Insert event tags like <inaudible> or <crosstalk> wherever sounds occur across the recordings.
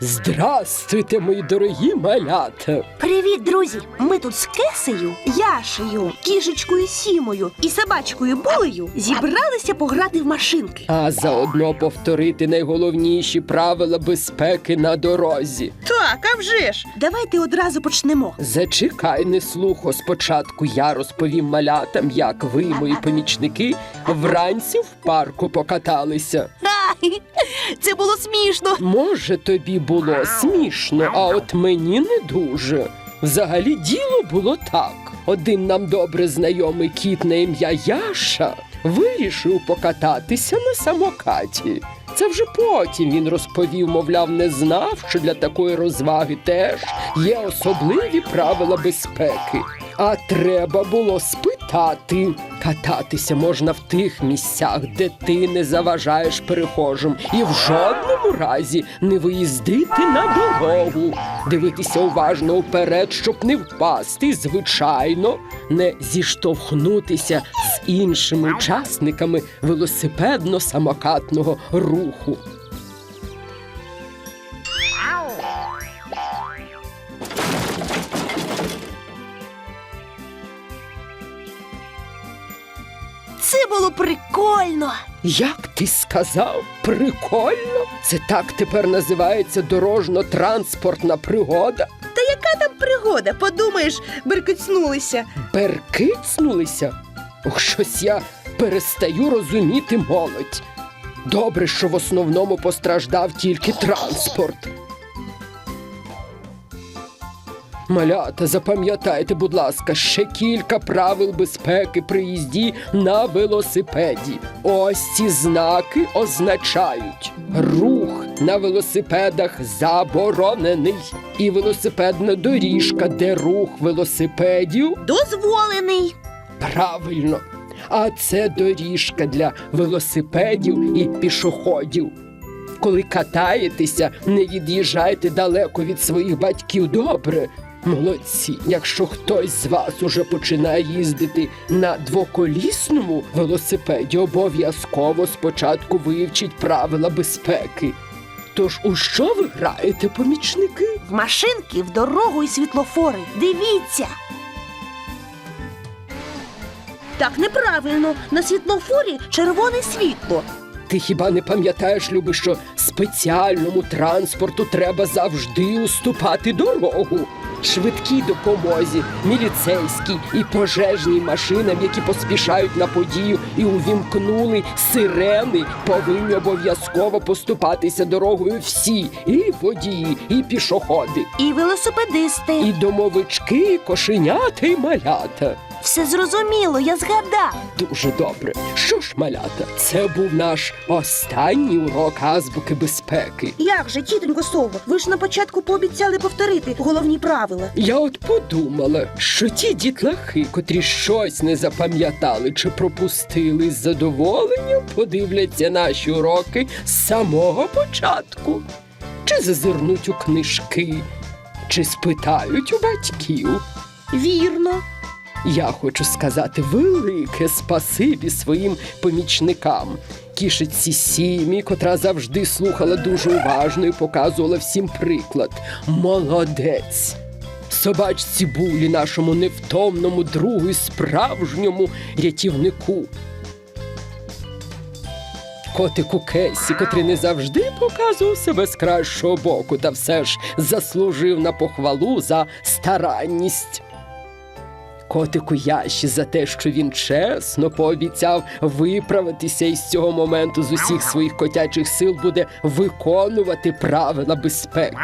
Здрастуйте, мої дорогі малята. Привіт, друзі! Ми тут з Кесею, Яшею, кішечкою Сімою і собачкою Булею зібралися пограти в машинки. А заодно повторити найголовніші правила безпеки на дорозі. Так, а вже ж! Давайте одразу почнемо. Зачекай, не слухо. Спочатку я розповім малятам, як ви, мої помічники, вранці в парку покаталися. <laughs> Це було смішно. Може, тобі було смішно, а от мені не дуже. Взагалі діло було так. Один нам добре знайомий кіт на ім'я Яша вирішив покататися на самокаті. Це вже потім він розповів, мовляв, не знав, що для такої розваги теж є особливі правила безпеки. А треба було спитати. Кататися можна в тих місцях, де ти не заважаєш перехожим, і в жодному разі не виїздити на дорогу, дивитися уважно вперед, щоб не впасти, звичайно, не зіштовхнутися з іншими учасниками велосипедно-самокатного руху. Це було прикольно. Як ти сказав, прикольно? Це так тепер називається дорожньо-транспортна пригода. Та яка там пригода? Подумаєш, беркицнулися. Беркицнулися? Ох, щось я перестаю розуміти молодь. Добре, що в основному постраждав тільки транспорт. Малята, запам'ятайте, будь ласка, ще кілька правил безпеки при їзді на велосипеді. Ось ці знаки означають рух на велосипедах заборонений. І велосипедна доріжка, де рух велосипедів Дозволений. Правильно. А це доріжка для велосипедів і пішоходів. Коли катаєтеся, не від'їжджайте далеко від своїх батьків. Добре. Молодці, якщо хтось з вас уже починає їздити на двоколісному велосипеді, обов'язково спочатку вивчіть правила безпеки. Тож у що ви граєте, помічники? В машинки, в дорогу і світлофори. Дивіться. Так неправильно. На світлофорі червоне світло. Ти хіба не пам'ятаєш, Люби, що спеціальному транспорту треба завжди уступати дорогу? Швидкій допомозі, міліцейській і пожежній машинам, які поспішають на подію і увімкнули сирени, повинні обов'язково поступатися дорогою всі і водії, і пішоходи, І велосипедисти. і домовички, і кошенята, і малята. Все зрозуміло, я згадав. Дуже добре. Що ж, малята, це був наш останній урок азбуки безпеки. Як же, тітонько Сово, ви ж на початку пообіцяли повторити головні правила. Я от подумала, що ті дітлахи, котрі щось не запам'ятали чи пропустили з задоволенням, подивляться наші уроки з самого початку. Чи зазирнуть у книжки, чи спитають у батьків. Вірно. Я хочу сказати велике спасибі своїм помічникам. Кішиці Сімі, котра завжди слухала дуже уважно і показувала всім приклад. Молодець! Собачці булі, нашому невтомному другу і справжньому рятівнику. Котику Кесі, котрий не завжди показував себе з кращого боку, та все ж заслужив на похвалу за старанність. Котику Яші за те, що він чесно пообіцяв виправитися і з цього моменту з усіх своїх котячих сил буде виконувати правила безпеки.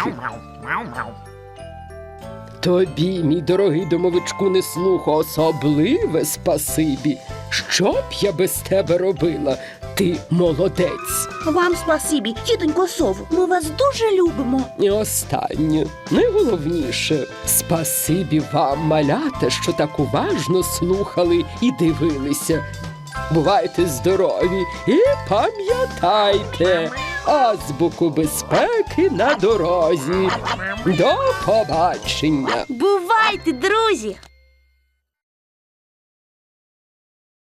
Тобі, мій дорогий домовичку, не слухо, особливе спасибі. Що б я без тебе робила? Ти молодець. Вам спасибі, тітонько Сово. Ми вас дуже любимо. І останнє, найголовніше, спасибі вам, малята, що так уважно слухали і дивилися. Бувайте здорові і пам'ятайте азбуку безпеки на дорозі. До побачення! Бувайте, друзі!